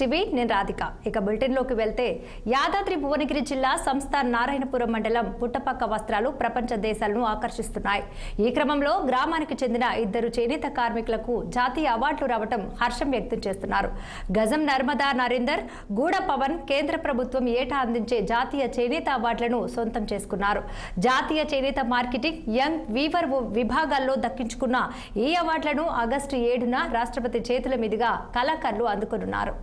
TV నేను రాధిక. ఇక బులెటిన్లోకి వెళ్తే యాదాద్రి భువనగిరి జిల్లా సంస్థ నారాయణపురం మండలం పుట్టపక్క వస్త్రాలు ప్రపంచ దేశాలను ఆకర్షిస్తున్నాయి. ఈ క్రమంలో గ్రామానికి చెందిన ఇద్దరు చేనేత కార్మికులకు జాతీయ అవార్డులు రావటం హర్షం వ్యక్తం చేస్తున్నారు. గజం నర్మదా నరేందర్ గూడ పవన్ కేంద్ర ప్రభుత్వం ఏటా అందించే జాతీయ చేనేత అవార్డులను సొంతం చేసుకున్నారు. జాతీయ చేనేత మార్కెటింగ్ యంగ్ వీవర్ విభాగాల్లో దక్కించుకున్న ఈ అవార్డులను ఆగస్టు ఏడున రాష్ట్రపతి చేతుల మీదుగా కళాకారులు అందుకున్నారు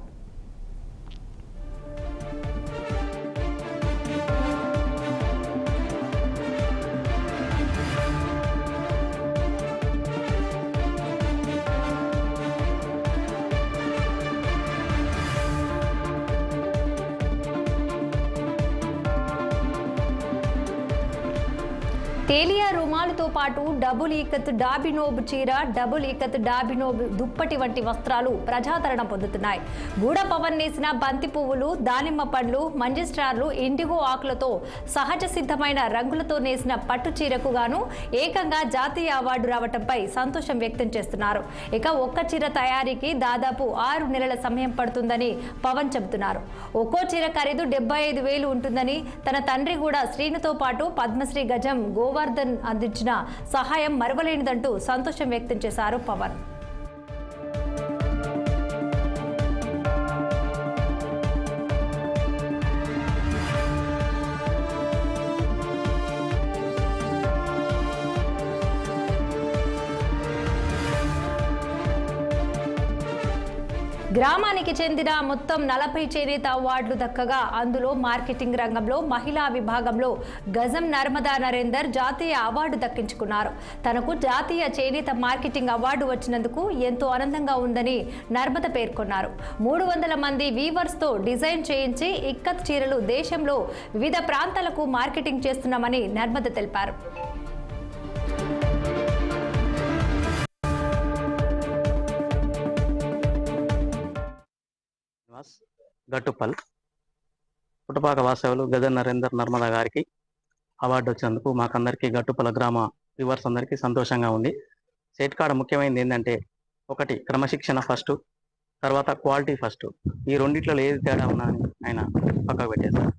తేలియా రుమాలుతో పాటు డబుల్ ఈకత్ డాబినోబ్ చీర డబుల్ ఈకత్ డాబినోబ్ దుప్పటి వంటి వస్త్రాలు ప్రజాదరణ పొందుతున్నాయి. గూడ పవన్ నేసిన బంతి పువ్వులు దానిమ్మ పండ్లు మంజిస్ట్రార్లు ఇండిగో ఆకులతో సహజ సిద్ధమైన రంగులతో నేసిన పట్టు చీరకు గాను ఏకంగా జాతీయ అవార్డు రావటంపై సంతోషం వ్యక్తం చేస్తున్నారు. ఇక ఒక్క చీర తయారీకి దాదాపు ఆరు నెలల సమయం పడుతుందని పవన్ చెబుతున్నారు. ఒక్కో చీర ఖరీదు డెబ్బై ఐదు వేలు ఉంటుందని తన తండ్రి కూడా శ్రీనుతో పాటు పద్మశ్రీ గజం గోవర్ధన్ అందించిన సహాయం మరవలేనిదంటూ సంతోషం వ్యక్తం చేశారు పవన్. గ్రామానికి చెందిన మొత్తం నలభై చేనేత అవార్డులు దక్కగా అందులో మార్కెటింగ్ రంగంలో మహిళా విభాగంలో గజం నర్మదా నరేందర్ జాతీయ అవార్డు దక్కించుకున్నారు. తనకు జాతీయ చేనేత మార్కెటింగ్ అవార్డు వచ్చినందుకు ఎంతో ఆనందంగా ఉందని నర్మద పేర్కొన్నారు. మూడు వందల మంది వీవర్స్తో డిజైన్ చేయించి ఇక్కత్ చీరలు దేశంలో వివిధ ప్రాంతాలకు మార్కెటింగ్ చేస్తున్నామని నర్మద తెలిపారు. వాస్ గట్టుపల్ పుట్టపాక వాసవులు గజన్ నరేందర్ నర్మదా గారికి అవార్డు వచ్చినందుకు మాకందరికీ గట్టుపల గ్రామ వ్యూవర్స్ అందరికీ సంతోషంగా ఉంది. సెట్ కాడ ముఖ్యమైనది ఏంటంటే ఒకటి క్రమశిక్షణ ఫస్ట్ తర్వాత క్వాలిటీ ఫస్ట్. ఈ రెండిట్లో ఏది తేడా ఉన్నా ఆయన పక్కకు పెట్టేశారు.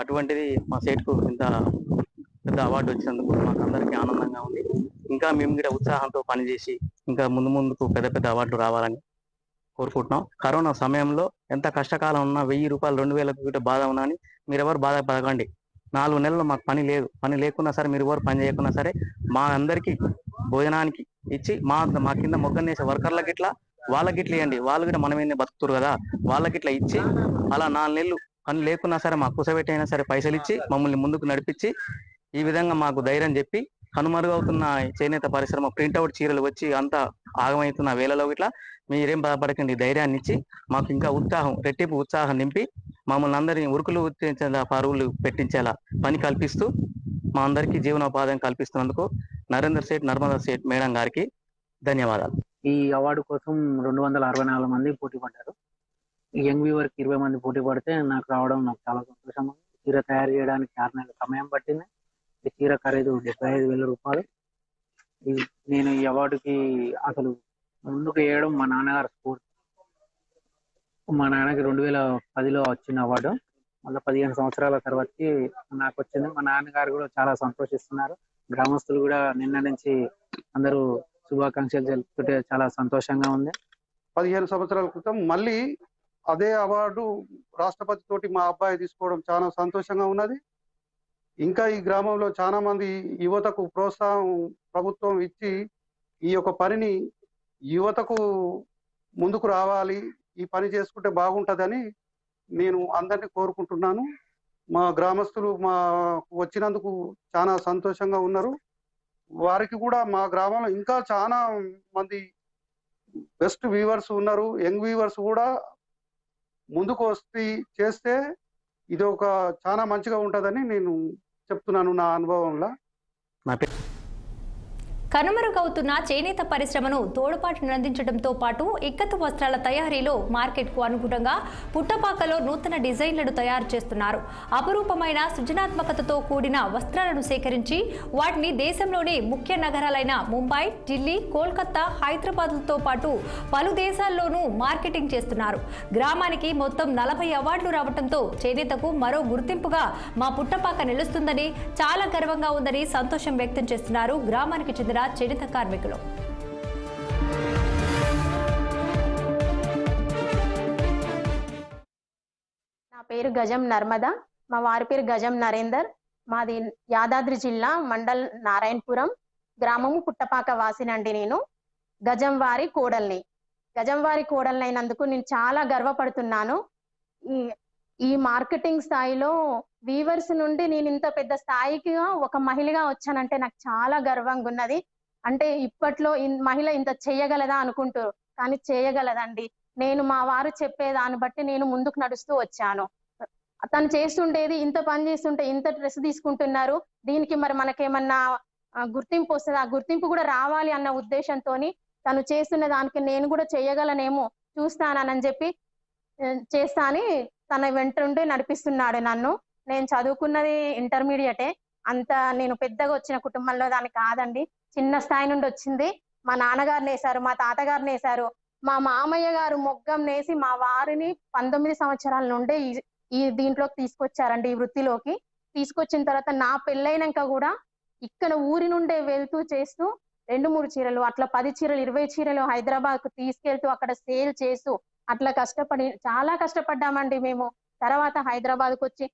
అటువంటిది మా సేట్కు ఇంత పెద్ద అవార్డు వచ్చినందుకు మాకు అందరికీ ఆనందంగా ఉంది. ఇంకా మేము కూడా ఉత్సాహంతో పనిచేసి ఇంకా ముందు ముందుకు పెద్ద పెద్ద అవార్డులు రావాలని కోరుకుంటున్నాం. కరోనా సమయంలో ఎంత కష్టకాలం ఉన్నా వెయ్యి రూపాయలు రెండు వేలకు కూడా బాధ ఉన్నా అని మీరెవరు ఎవరు బాధపడకండి. నాలుగు నెలలు మాకు పని లేదు. పని లేకున్నా సరే మీరు ఎవరు పని చేయకున్నా సరే మా అందరికి భోజనానికి ఇచ్చి మా మా కింద మొగ్గనేసే వర్కర్లకి ఇట్లా వాళ్ళకి ఇట్లా ఇవ్వండి వాళ్ళు కూడా మనమేనే బతుకుతారు కదా. వాళ్ళకి ఇట్లా ఇచ్చి అలా నాలుగు నెలలు పని లేకున్నా సరే మాకు కుసబెట్టి అయినా సరే పైసలు ఇచ్చి మమ్మల్ని ముందుకు నడిపించి ఈ విధంగా మాకు ధైర్యం చెప్పి కనుమరుగవుతున్న చేనేత పరిశ్రమ ప్రింట్అవుట్ చీరలు వచ్చి అంతా ఆగమవుతున్న వేళలో ఇట్లా మీరేం బాధపడకండి ధైర్యాన్ని ఇచ్చి మాకు ఇంకా ఉత్సాహం రెట్టింపు ఉత్సాహం నింపి మమ్మల్ని అందరినీ ఉరుకులు ఉత్తేజేలా పరువులు పెట్టించేలా పని కల్పిస్తూ మా అందరికీ జీవనోపాధి కల్పిస్తున్నందుకు నరేందర్ సేట్ నర్మదా సేట్ మేడం గారికి ధన్యవాదాలు. ఈ అవార్డు కోసం రెండు వందల అరవై నాలుగు మంది పోటీ పడ్డారు. ఈ యంగ్ వ్యూవర్కి ఇరవై మంది పోటీ పడితే నాకు రావడం నాకు చాలా సంతోషం ఉంది. చీర తయారు చేయడానికి ఆరు నెలల సమయం పట్టింది. ఈ చీర ఖరీదు డెబ్బై ఐదు వేల రూపాయలు. నేను ఈ అవార్డుకి అసలు ముందుకు వేయడం మా నాన్నగారు స్ఫూర్తి. మా నాన్నకి రెండు వేల పదిలో వచ్చిన అవార్డు. మళ్ళీ పదిహేను సంవత్సరాల తర్వాతకి నాకు వచ్చింది. మా నాన్నగారు కూడా చాలా సంతోషిస్తున్నారు. గ్రామస్తులు కూడా నిన్న నుంచి అందరూ శుభాకాంక్షలు తెలుపుతుంటే చాలా సంతోషంగా ఉంది. పదిహేను సంవత్సరాల క్రితం మళ్ళీ అదే అవార్డు రాష్ట్రపతి తోటి మా అబ్బాయి తీసుకోవడం చాలా సంతోషంగా ఉన్నది. ఇంకా ఈ గ్రామంలో చాలా మంది యువతకు ప్రోత్సాహం ప్రభుత్వం ఇచ్చి ఈ యొక్క పనిని యువతకు ముందుకు రావాలి ఈ పని చేసుకుంటే బాగుంటుందని నేను అందరినీ కోరుకుంటున్నాను. మా గ్రామస్తులు మా వచ్చినందుకు చాలా సంతోషంగా ఉన్నారు. వారికి కూడా మా గ్రామంలో ఇంకా చాలా మంది బెస్ట్ వ్యూవర్స్ ఉన్నారు. యంగ్ వ్యూవర్స్ కూడా ముందుకు వస్తే చేస్తే ఇది ఒక చాలా మంచిగా ఉంటుందని నేను చెప్తున్నాను నా అనుభవంలో. నా పేరు కనుమరుగవుతున్న చేనేత పరిశ్రమను తోడుపాటు అందించడంతో పాటు ఇక్కతు వస్త్రాల తయారీలో మార్కెట్కు అనుగుణంగా పుట్టపాకలో నూతన డిజైన్లను తయారు చేస్తున్నారు. అపురూపమైన సృజనాత్మకతతో కూడిన వస్త్రాలను సేకరించి వాటిని దేశంలోని ముఖ్య నగరాలైన ముంబై ఢిల్లీ కోల్కతా హైదరాబాద్లతో పాటు పలు దేశాల్లోనూ మార్కెటింగ్ చేస్తున్నారు. గ్రామానికి మొత్తం నలభై అవార్డులు రావడంతో చేనేతకు మరో గుర్తింపుగా మా పుట్టపాక నిలుస్తుందని చాలా గర్వంగా ఉందని సంతోషం వ్యక్తం చేస్తున్నారు గ్రామానికి చెందిన చేనేత కార్మికులు. నా పేరు గజం నర్మద. మా వారి పేరు గజం నరేందర్. మాది యాదాద్రి జిల్లా మండల్ నారాయణపురం గ్రామము పుట్టపాక వాసినండి నేను. గజం వారి కోడల్ని. గజం వారి కోడలైనందుకు నేను చాలా గర్వపడుతున్నాను. ఈ ఈ మార్కెటింగ్ స్థాయిలో వీవర్స్ నుండి నేను ఇంత పెద్ద స్థాయికి ఒక మహిళగా వచ్చానంటే నాకు చాలా గర్వంగా ఉన్నది అంటే ఇప్పట్లో ఇన్- మహిళ ఇంత చేయగలదా అనుకుంటారు కానీ చేయగలదండి. నేను మా వారు చెప్పే దాన్ని బట్టి నేను ముందుకు నడుస్తూ వచ్చాను. తను చేస్తుండేది ఇంత పని చేస్తుంటే ఇంత డ్రెస్ తీసుకుంటున్నారు దీనికి మరి మనకేమన్నా గుర్తింపు వస్తుంది? ఆ గుర్తింపు కూడా రావాలి అన్న ఉద్దేశంతోని తను చేస్తున్న దానికి నేను కూడా చేయగలనేమో చూస్తానని చెప్పి చేస్తా అని తన వెంటుండి నడిపిస్తున్నాడు నన్ను. నేను చదువుకున్నది ఇంటర్మీడియటే. అంత నేను పెద్దగా వచ్చిన కుటుంబంలో దాన్ని కాదండి. చిన్న స్థాయి నుండి వచ్చింది. మా నాన్నగారు నేసారు మా తాతగారు నేసారు మా మామయ్య గారు మొగ్గం నేసి మా వారిని పంతొమ్మిది సంవత్సరాల నుండే ఈ దీంట్లోకి తీసుకొచ్చారండి ఈ వృత్తిలోకి. తీసుకొచ్చిన తర్వాత నా పెళ్ళైనాక కూడా ఇక్కడ ఊరి నుండే వెళ్తూ చేస్తూ రెండు మూడు చీరలు అట్లా పది చీరలు ఇరవై చీరలు హైదరాబాద్కు తీసుకెళ్తూ అక్కడ సేల్ చేస్తూ అట్లా కష్టపడి చాలా కష్టపడ్డామండి మేము. తర్వాత హైదరాబాద్కు వచ్చి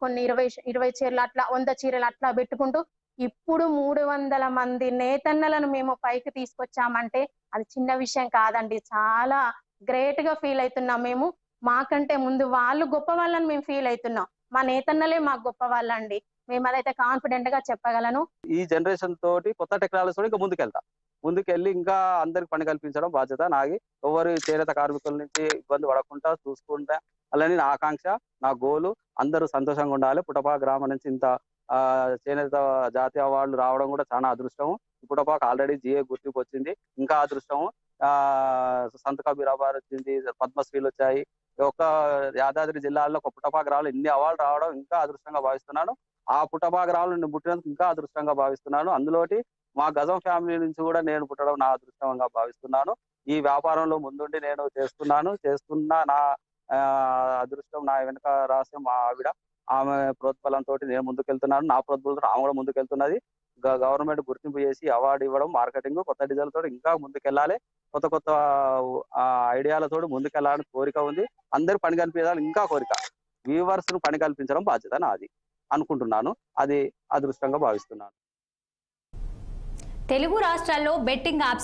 కొన్ని ఇరవై ఇరవై చీరలు అట్లా వంద చీరలు అట్లా పెట్టుకుంటూ ఇప్పుడు మూడు వందల మంది నేతన్నలను మేము పైకి తీసుకొచ్చామంటే అది చిన్న విషయం కాదండి. చాలా గ్రేట్గా ఫీల్ అవుతున్నాం మేము. మాకంటే ముందు వాళ్ళు గొప్ప వాళ్ళని మేము ఫీల్ అవుతున్నాం. మా నేతన్నలే మాకు గొప్ప వాళ్ళండి. మేము అదైతే కాన్ఫిడెంట్గా చెప్పగలను. ఈ జనరేషన్ తోటి కొత్త టెక్నాలజీ తోటి ఇంకా ముందుకెళ్తా. ముందుకెళ్ళి ఇంకా అందరికి పని కల్పించడం బాధ్యత నాది. ఎవరు చేనేత కార్మికుల నుంచి ఇబ్బంది పడకుండా చూసుకుంటా అలానే నా ఆకాంక్ష నా గోలు అందరూ సంతోషంగా ఉండాలి. పుటపా గ్రామం నుంచి ఇంత ఆ చేనేత జాతీయ అవార్డులు రావడం కూడా చాలా అదృష్టం పుటపాకు ఆల్రెడీ జిఏ గుర్తింపు వచ్చింది. ఇంకా అదృష్టం ఆ సంత కబీరాబాద్ వచ్చింది పద్మశ్రీలు వచ్చాయి. ఒక యాదాద్రి జిల్లాలో ఒక పుటపా గ్రామంలో ఇన్ని అవార్డులు రావడం ఇంకా అదృష్టంగా భావిస్తున్నాను. ఆ పుటపా గ్రామంలో నేను పుట్టినందుకు ఇంకా అదృష్టంగా భావిస్తున్నాను. అందులోటి మా గజం ఫ్యామిలీ నుంచి కూడా నేను పుట్టడం నా అదృష్టంగా భావిస్తున్నాను. ఈ వ్యాపారంలో ముందుండి నేను చేస్తున్నాను. చేస్తున్న నా అదృష్టం నా వెనుక రహస్యం మా ఆవిడ. ఆమె ప్రోత్బలంతో నేను ముందుకెళ్తున్నాను. నా ప్రోత్బలంతో ఆమె కూడా ముందుకెళ్తున్నది. గవర్నమెంట్ గుర్తింపు చేసి అవార్డు ఇవ్వడం మార్కెటింగ్ కొత్త డిజైన్లతో ఇంకా ముందుకెళ్ళాలి. కొత్త కొత్త ఆ, ఐడియాలతో ముందుకెళ్ళాలని కోరిక ఉంది. అందరు పని కల్పించాలని ఇంకా కోరిక. వ్యూవర్స్ను పని కల్పించడం బాధ్యత నాది అనుకుంటున్నాను. అది అదృష్టంగా భావిస్తున్నాను. తెలుగు రాష్ట్రాల్లో బెట్టింగ్ యాప్స్